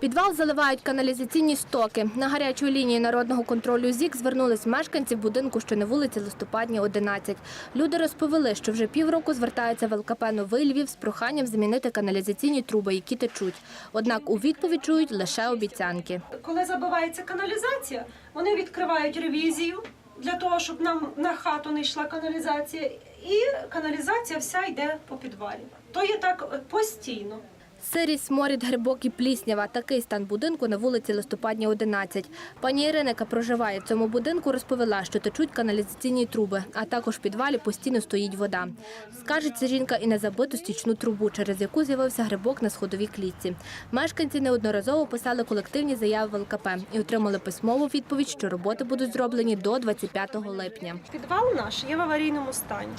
Підвал заливають каналізаційні стоки. На гарячу лінію народного контролю ЗІК звернулись мешканці будинку, що на вулиці Листопадній, 11. Люди розповіли, що вже півроку звертаються в ЛКП «Новий Львів» з проханням замінити каналізаційні труби, які течуть. Однак у відповідь чують лише обіцянки. Коли забивається каналізація, вони відкривають ревізію для того, щоб нам на хату не йшла каналізація, і каналізація вся йде по підвалі. То є так постійно. Сирість, сморід, грибок і пліснява. Такий стан будинку на вулиці Листопадній, 11. Пані Ірина, яка проживає в цьому будинку, розповіла, що течуть каналізаційні труби, а також в підвалі постійно стоїть вода. Скаржиться жінка і на забиту стічну трубу, через яку з'явився грибок на сходовій клітці. Мешканці неодноразово писали колективні заяви в ЛКП і отримали письмову відповідь, що роботи будуть зроблені до 25 липня. Підвал наш є в аварійному стані.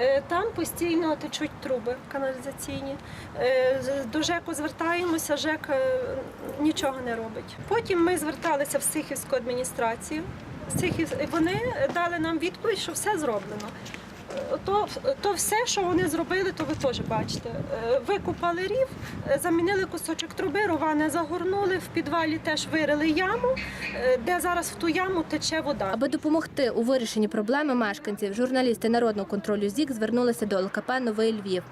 Е, Там постійно течуть труби каналізаційні. Е, До ЖЕКу звертаємося, ЖЕК е, нічого не робить. Потім ми зверталися в Сихівську адміністрацію. Вони дали нам відповідь, що все зроблено. То, то все, що вони зробили, то ви теж бачите. Е, Викупали рів, е, замінили кусочок труби, рване загорнули, в підвалі теж вирили яму, е, де зараз в ту яму тече вода. Аби допомогти у вирішенні проблеми мешканців, журналісти народного контролю ЗІК звернулися до ЛКП Новий Львів.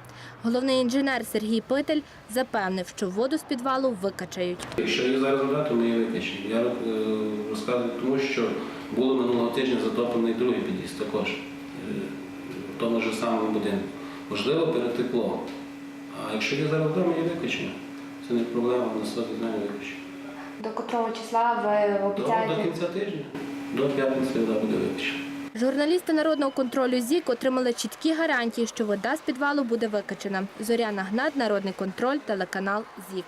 Головний інженер Сергій Питель запевнив, що воду з підвалу викачають. Якщо її зараз вода, то ми її виключимо. Я розказую тому, що було минулого тижня затоплений другий під'їзд також в тому ж самому будинку. Можливо, перетекло. А якщо є зараз ми її виключимо. Це не проблема, ми насправді з нами виключимо. До котрого числа ви До, до кінця тижня, до п'ятниці вода буде виключена. Журналісти народного контролю ЗІК отримали чіткі гарантії, що вода з підвалу буде викачена. Зоряна Гнат, Народний контроль, телеканал ЗІК.